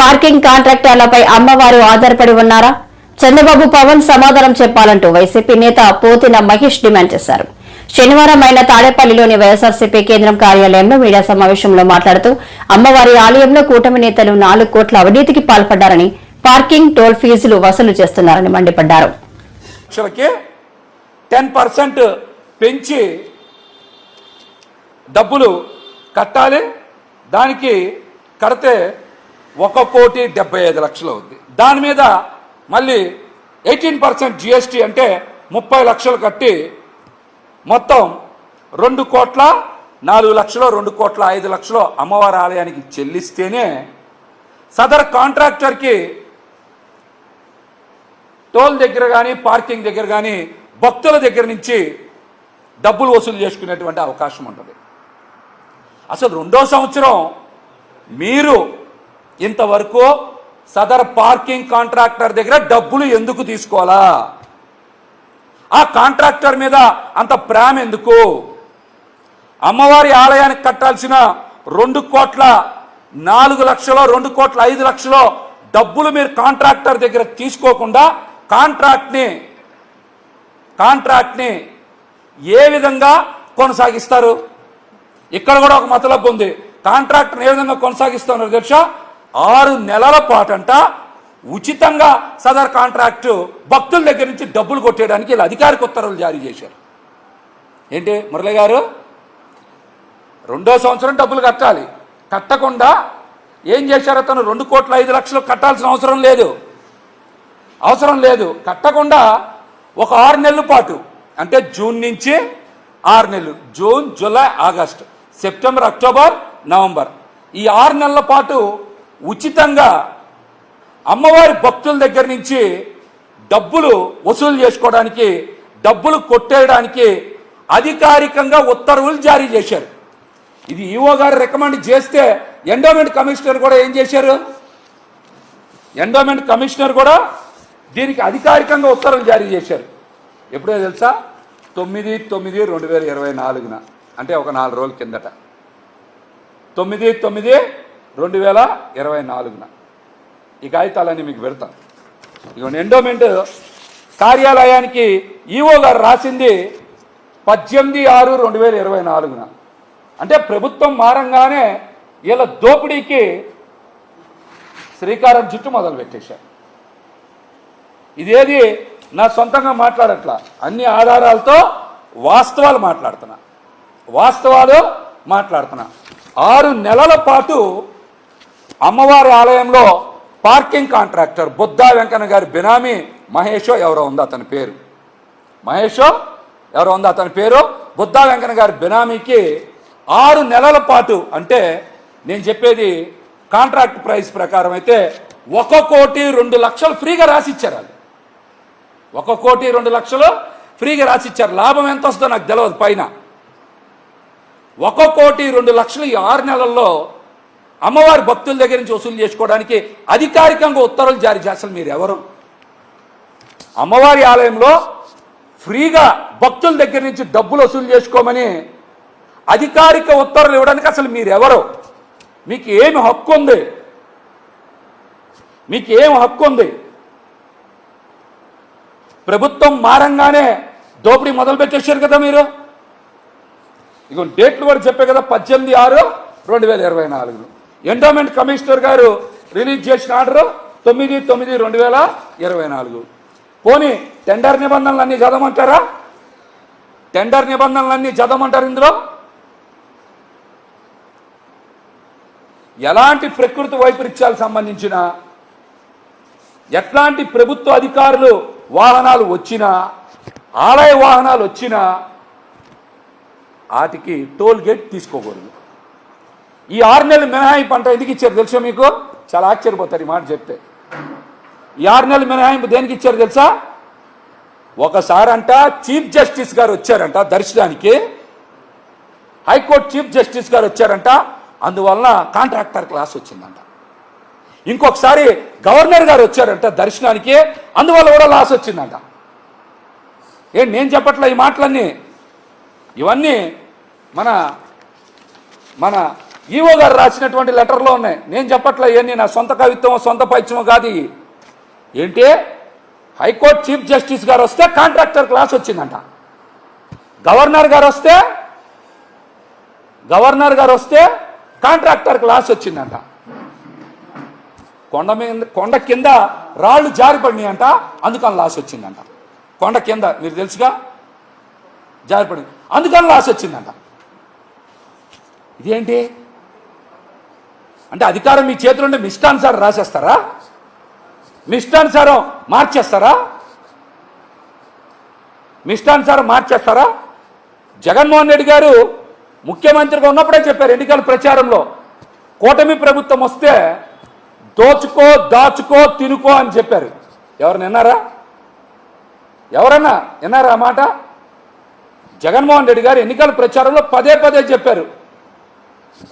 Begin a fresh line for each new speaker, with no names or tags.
Parking కాంట్రాక్టర్లపై అమ్మవారు ఆధారపడి ఉన్నారా? చంద్రబాబు పవన్ సమాధానం చెప్పాలంటూ వైసీపీ నేత పోతిన మహేష్ డిమాండ్ చేశారు. శనివారం ఆయన తాడేపల్లిలోని వైఎస్ఆర్సీపీ కేంద్రం కార్యాలయంలో మీడియా సమావేశంలో మాట్లాడుతూ అమ్మవారి ఆలయంలో కూటమి నేతలు నాలుగు కోట్ల అవినీతికి పాల్పడ్డారని పార్కింగ్ టోల్ ఫీజులు వసూలు చేస్తున్నారని మండిపడ్డారు.
టెన్ పర్సెంట్ పెంచి డబ్బులు కట్టాలి దానికి కడితే ఒక కోటి డెబ్బై ఐదు లక్షలు అవుద్ది. దాని మీద మళ్ళీ ఎయిటీన్ పర్సెంట్ జిఎస్టీ అంటే ముప్పై లక్షలు కట్టి మొత్తం రెండు కోట్ల నాలుగు లక్షలు రెండు కోట్ల ఐదు లక్షలు అమ్మవారి ఆలయానికి చెల్లిస్తేనే సదర్ కాంట్రాక్టర్కి టోల్ దగ్గర కానీ పార్కింగ్ దగ్గర కానీ భక్తుల దగ్గర నుంచి డబ్బులు వసూలు చేసుకునేటువంటి అవకాశం ఉంటుంది. అసలు రెండో సంవత్సరం మీరు ఇంతవరకు సదర్ పార్కింగ్ కాంట్రాక్టర్ దగ్గర డబ్బులు ఎందుకు తీసుకోవాలా? ఆ కాంట్రాక్టర్ మీద అంత ప్రేమ ఎందుకు? అమ్మవారి ఆలయానికి కట్టాల్సిన రెండు కోట్ల నాలుగు లక్షలో రెండు కోట్ల ఐదు లక్షలో డబ్బులు మీరు కాంట్రాక్టర్ దగ్గర తీసుకోకుండా కాంట్రాక్ట్ని కాంట్రాక్ట్ని ఏ విధంగా కొనసాగిస్తారు? ఇక్కడ కూడా ఒక మతలబు ఉంది. కాంట్రాక్ట్ని ఏ విధంగా కొనసాగిస్తున్నారు తెలుసా? ఆరు నెలల పాటంట ఉచితంగా సదర్ కాంట్రాక్టు భక్తుల దగ్గర నుంచి డబ్బులు కొట్టేయడానికి వీళ్ళు అధికారిక ఉత్తర్వులు జారీ చేశారు. ఏంటి మురళి గారు? రెండో సంవత్సరం డబ్బులు కట్టాలి. కట్టకుండా ఏం చేశారు అతను? రెండు కోట్ల ఐదు లక్షలు కట్టాల్సిన అవసరం లేదు. అవసరం లేదు. కట్టకుండా ఒక ఆరు నెలల పాటు అంటే జూన్ నుంచి ఆరు నెలలు June July August September October November ఈ ఆరు నెలల పాటు ఉచితంగా అమ్మవారి భక్తుల దగ్గర నుంచి డబ్బులు వసూలు చేసుకోవడానికి డబ్బులు కొట్టేయడానికి అధికారికంగా ఉత్తర్వులు జారీ చేశారు. ఇది ఈఓ గారు రికమెండ్ చేస్తే ఎండోమెంట్ కమిషనర్ కూడా ఏం చేశారు? ఎండోమెంట్ కమిషనర్ కూడా దీనికి అధికారికంగా ఉత్తర్వులు జారీ చేశారు. ఎప్పుడో తెలుసా? తొమ్మిది తొమ్మిది రెండు వేల ఇరవై నాలుగున. అంటే ఒక నాలుగు రోజుల కిందట. తొమ్మిది తొమ్మిది రెండు వేల ఇరవై నాలుగున. ఈ కాగితాలన్నీ మీకు పెడతాను. ఇక ఎండోమెంట్ కార్యాలయానికి ఈఓ గారు రాసింది పద్దెనిమిది ఆరు రెండు వేల ఇరవై నాలుగున. అంటే ప్రభుత్వం మారంగానే వీళ్ళ దోపిడీకి శ్రీకారం చుట్టూ మొదలు పెట్టేశారు. ఇదేది? నా సొంతంగా మాట్లాడట్లా. అన్ని ఆధారాలతో వాస్తవాలు మాట్లాడుతున్నా. వాస్తవాలు మాట్లాడుతున్నా. ఆరు నెలల పాటు అమ్మవారి ఆలయంలో పార్కింగ్ కాంట్రాక్టర్ బుద్ధా వెంకన్న గారి బినామీ మహేషో ఎవరో ఉందో అతని పేరు. మహేషో ఎవరో ఉందో అతని పేరు? బుద్ధా వెంకన్న గారి బినామీకి ఆరు నెలల పాటు అంటే నేను చెప్పేది కాంట్రాక్ట్ ప్రైస్ ప్రకారం అయితే ఒక కోటి రెండు లక్షలు ఫ్రీగా రాసిచ్చారు వాళ్ళు. ఒక కోటి రెండు లక్షలు ఫ్రీగా రాసిచ్చారు. లాభం ఎంత వస్తుందో నాకు తెలియదు పైన. ఒక కోటి రెండు లక్షలు ఈ ఆరు నెలల్లో అమ్మవారి భక్తుల దగ్గర నుంచి వసూలు చేసుకోవడానికి అధికారికంగా ఉత్తర్వులు జారీ చేస్తారు మీరు ఎవరు అమ్మవారి ఆలయంలో ఫ్రీగా భక్తుల దగ్గర నుంచి డబ్బులు వసూలు చేసుకోమని అధికారిక ఉత్తర్వులు ఇవ్వడానికి అసలు మీరెవరు? మీకు ఏమి హక్కు ఉంది? మీకు ఏం హక్కు ఉంది? ప్రభుత్వం మారంగానే దోపిడీ మొదలు పెట్టేశారు కదా మీరు? ఇక డేట్లు కూడా చెప్పే కదా పద్దెనిమిది ఆరు రెండు వేల ఇరవై నాలుగులో. ఎండోమెంట్ కమిషనర్ గారు రిలీజ్ చేసిన ఆర్డరు తొమ్మిది తొమ్మిది రెండు వేల ఇరవై నాలుగు. పోనీ టెండర్ నిబంధనలన్నీ చదవమంటారా? టెండర్ నిబంధనలన్నీ చదవమంటారు ఇందులో? ఎలాంటి ప్రకృతి వైపరీత్యాలు సంబంధించిన ఎట్లాంటి ప్రభుత్వ అధికారులు వాహనాలు వచ్చినా ఆలయ వాహనాలు వచ్చినా వాటికి టోల్ గేట్ తీసుకోకూడదు. ఈ ఆరు నెలలు మినహాయింపు అంట ఎందుకు ఇచ్చారు తెలుసా మీకు? చాలా ఆశ్చర్యపోతారు ఈ మాట చెప్తే. ఈ ఆరు నెలలు మినహాయింపు దేనికి ఇచ్చారు తెలుసా? ఒకసారంట చీఫ్ జస్టిస్ గారు వచ్చారంట దర్శనానికి. హైకోర్టు చీఫ్ జస్టిస్ గారు వచ్చారంట అందువలన కాంట్రాక్టర్ క్లాస్ వచ్చిందంట. ఇంకొకసారి గవర్నర్ గారు వచ్చారంట దర్శనానికి అందువల్ల కూడా లాస్ వచ్చిందంట. ఏం నేను చెప్పట్లే ఈ మాటలన్నీ? ఇవన్నీ మన మన ఈవో గారు రాసినటువంటి లెటర్లో ఉన్నాయి. నేను చెప్పట్లే ఇవన్నీ నా సొంత కవిత్వం సొంత పైత్యం కాదు ఏంటి? హైకోర్టు చీఫ్ జస్టిస్ గారు వస్తే కాంట్రాక్టర్ క్లాస్ వచ్చిందంట. గవర్నర్ గారు వస్తే గవర్నర్ గారు వస్తే కాంట్రాక్టర్ క్లాస్ వచ్చిందంట. కొండ మీద కొండ కింద రాళ్ళు జారిపడినాయంట అందుకని లాస్ వచ్చిందంట. కొండ కింద మీరు తెలుసుగా? జారిపడింది అందుకని లాస్ వచ్చిందంట. ఇదేంటి? అంటే అధికారం మీ చేతిలో ఉంటే మిష్టానుసారం రాసేస్తారా? మిష్టానుసారం మార్చేస్తారా? మిష్టానుసారం మార్చేస్తారా? జగన్మోహన్ రెడ్డి గారు ముఖ్యమంత్రిగా ఉన్నప్పుడే చెప్పారు ఎన్నికల ప్రచారంలో. కూటమి ప్రభుత్వం వస్తే దోచుకో దాచుకో తినుకో అని చెప్పారు. ఎవరిని విన్నారా ఎవరన్నా విన్నారా మాట? జగన్మోహన్ రెడ్డి గారు ఎన్నికల ప్రచారంలో పదే పదే చెప్పారు.